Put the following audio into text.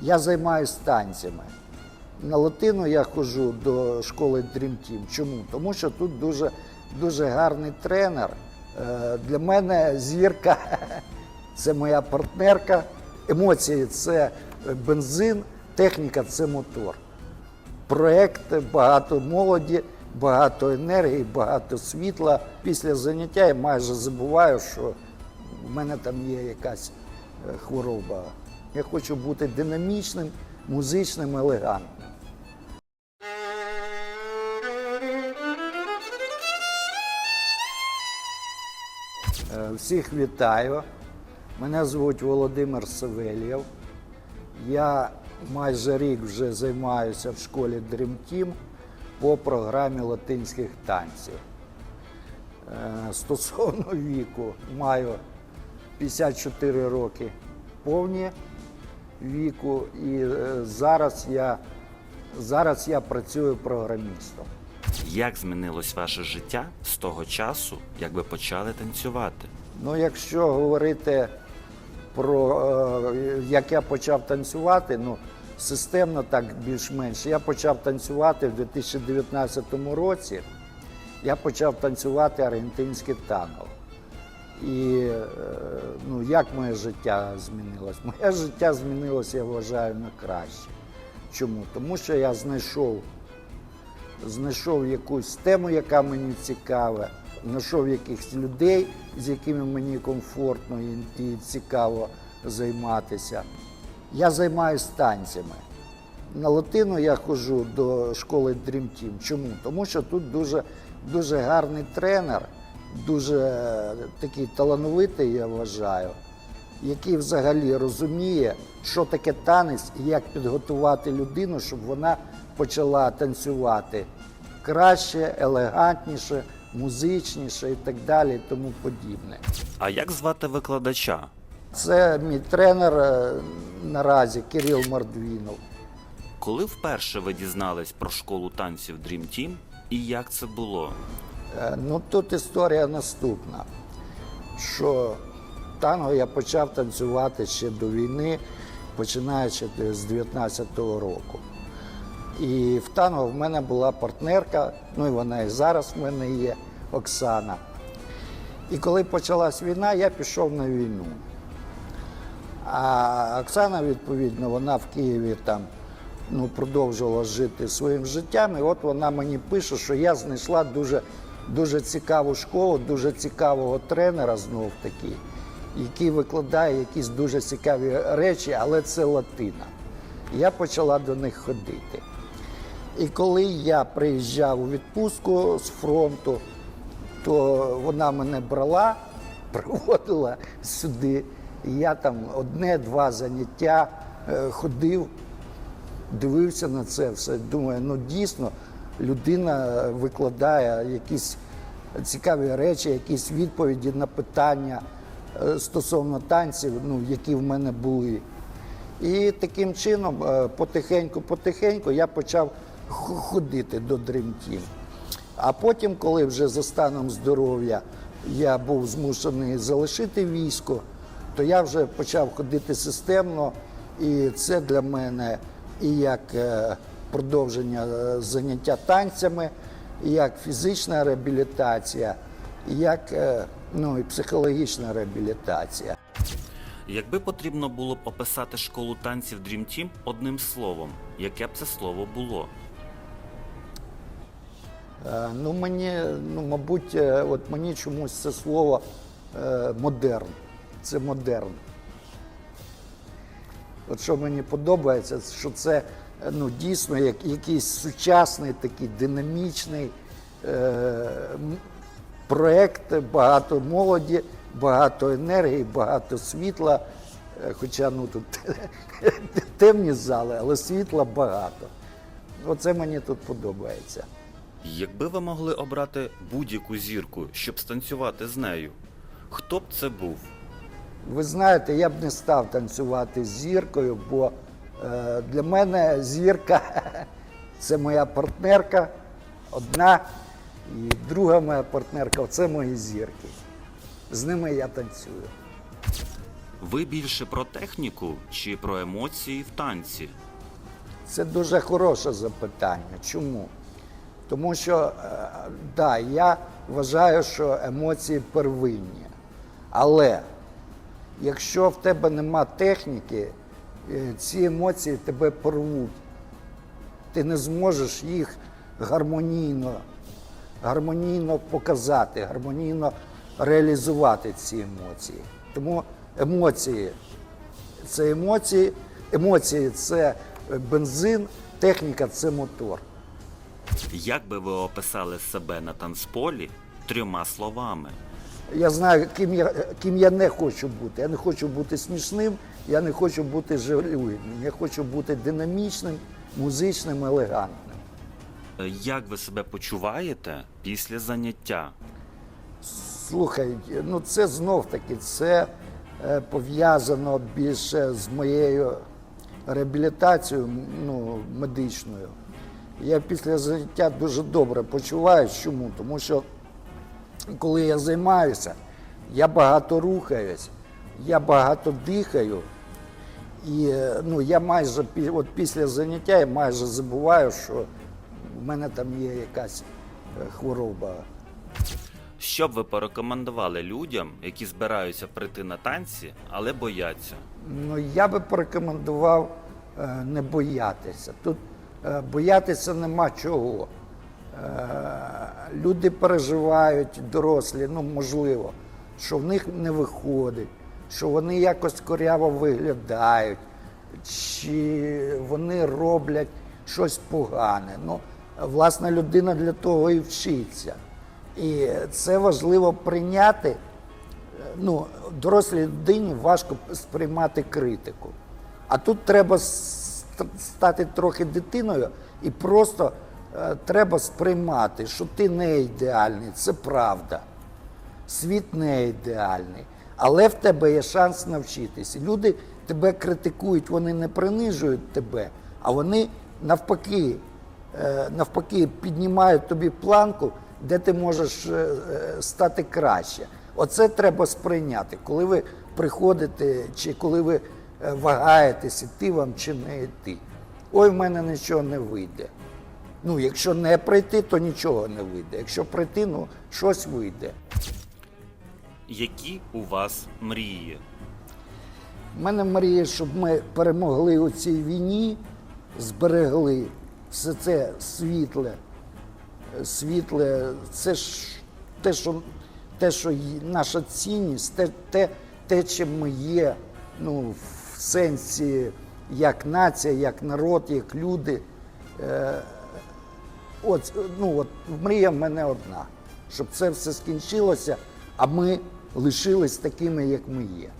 Я займаюся танцями. На латину я ходжу до школи Dream Team. Чому? Тому що тут дуже, дуже гарний тренер. Е, Для мене зірка це моя партнерка. Емоції це бензин, техніка це мотор. Проект багато молоді, багато енергії, багато світла. Після заняття я майже забуваю, що в мене там є якась е, хвороба. Я хочу бути динамічним, музичним, елегантним. Е, Всіх вітаю. Мене звуть Володимир Савельєв. Я майже рік вже займаюся в школі Dream Team по програмі латинських танців. Е, Стосовно віку, маю 54 роки повні віку, і е, зараз я, зараз я працюю програмістом. Як змінилось ваше життя з того часу, як ви почали танцювати? Ну, якщо говорити про е, як я почав танцювати, ну системно так більш-менш. Я почав танцювати в 2019 році. Я почав танцювати аргентинське танго. І е, ну, як моє життя змінилось? Моє життя змінилося, я вважаю, на краще. Чому? Тому що я знайшов знайшов якусь тему, яка мені цікава, знайшов якихось людей, з якими мені комфортно і, і цікаво займатися. Я займаюся танцями. На латину я ходжу до школи Dream Team. Чому? Тому що тут дуже, дуже гарний тренер, дуже такий талановитий, я вважаю, який взагалі розуміє, що таке танець і як підготувати людину, щоб вона почала танцювати краще, елегантніше, музичніше і так далі, і тому подібне. А як звати викладача? Це мій тренер е, наразі Кирил Мордвінов. Коли вперше ви дізнались про школу танців Dream Team і як це було? Е, Ну тут історія наступна, що танго я почав танцювати ще до війни, починаючи з 19-го року. І в танго в мене була партнерка, ну і вона і зараз в мене є Оксана. І коли почалась війна, я пішов на війну. А Оксана, відповідно, вона в Києві там ну, продовжувала жити своїм життям. І от вона мені пише, що я знайшла дуже, дуже цікаву школу, дуже цікавого тренера знов таки, який викладає якісь дуже цікаві речі, але це латина. Я почала до них ходити. І коли я приїжджав у відпустку з фронту, то вона мене брала, приводила сюди. Я там одне-два заняття е, ходив, дивився на це все. Думаю, ну дійсно людина викладає якісь цікаві речі, якісь відповіді на питання е, стосовно танців, ну, які в мене були. І таким чином, потихеньку-потихеньку, я почав ходити до Team. А потім, коли вже за станом здоров'я я був змушений залишити військо, то я вже почав ходити системно, і це для мене і як е, продовження е, заняття танцями, як фізична реабілітація, як е, ну, і психологічна реабілітація. Якби потрібно було б описати школу танців Dream Team одним словом, яке б це слово було? Е, Ну, мені, ну, мабуть, от мені чомусь це слово модерн. Це модерн. От що мені подобається, що це ну, дійсно як, якийсь сучасний, такий динамічний е, проект, багато молоді, багато енергії, багато світла. Е, Хоча ну, тут темні зали, але світла багато. Оце мені тут подобається. Якби ви могли обрати будь-яку зірку, щоб станцювати з нею, хто б це був? Ви знаєте, я б не став танцювати з зіркою, бо е, для мене зірка це моя партнерка, одна, і друга моя партнерка це мої зірки. З ними я танцюю. Ви більше про техніку чи про емоції в танці? Це дуже хороше запитання. Чому? Тому що е, да, я вважаю, що емоції первинні. Але якщо в тебе нема техніки, е, ці емоції тебе порвуть. Ти не зможеш їх гармонійно, гармонійно показати, гармонійно реалізувати ці емоції. Тому емоції це емоції, емоції це бензин, техніка це мотор. Як би ви описали себе на танцполі трьома словами? Я знаю, ким я, ким я не хочу бути. Я не хочу бути смішним, я не хочу бути жалюгідним. Я хочу бути динамічним, музичним, елегантним. Як ви себе почуваєте після заняття? Слухай, ну це знов таки це е, пов'язано більше з моєю реабілітацією ну, медичною. Я після заняття дуже добре почуваюся. Чому? Тому що коли я займаюся, я багато рухаюсь, я багато дихаю. І е, ну, я майже от після заняття я майже забуваю, що в мене там є якась е, хвороба. Що б ви порекомендували людям, які збираються прийти на танці, але бояться? Ну, я би порекомендував е, не боятися. Тут боятися нема чого. Е, люди переживають, дорослі, ну можливо, що в них не виходить, що вони якось коряво виглядають, чи вони роблять щось погане. Ну, власна людина для того і вчиться. І це важливо прийняти ну, дорослій людині важко сприймати критику. А тут треба стати трохи дитиною і просто е, треба сприймати, що ти не ідеальний, це правда. Світ не ідеальний, але в тебе є шанс навчитися. Люди тебе критикують, вони не принижують тебе, а вони навпаки, е, навпаки піднімають тобі планку, де ти можеш е, е, стати краще. Оце треба сприйняти, коли ви приходите, чи коли ви е, вагаєтесь, іти вам чи не йти. Ой, в мене нічого не вийде. Ну, якщо не прийти, то нічого не вийде. Якщо прийти, ну щось вийде. Які у вас мрії? У мене мрія, щоб ми перемогли у цій війні, зберегли все це світле. Світле, це ж те, що, те, що наша цінність, те, те, те, чим ми є, ну, в сенсі як нація, як народ, як люди. Е, От, ну, от мрія в мене одна, щоб це все скінчилося, а ми лишились такими, як ми є.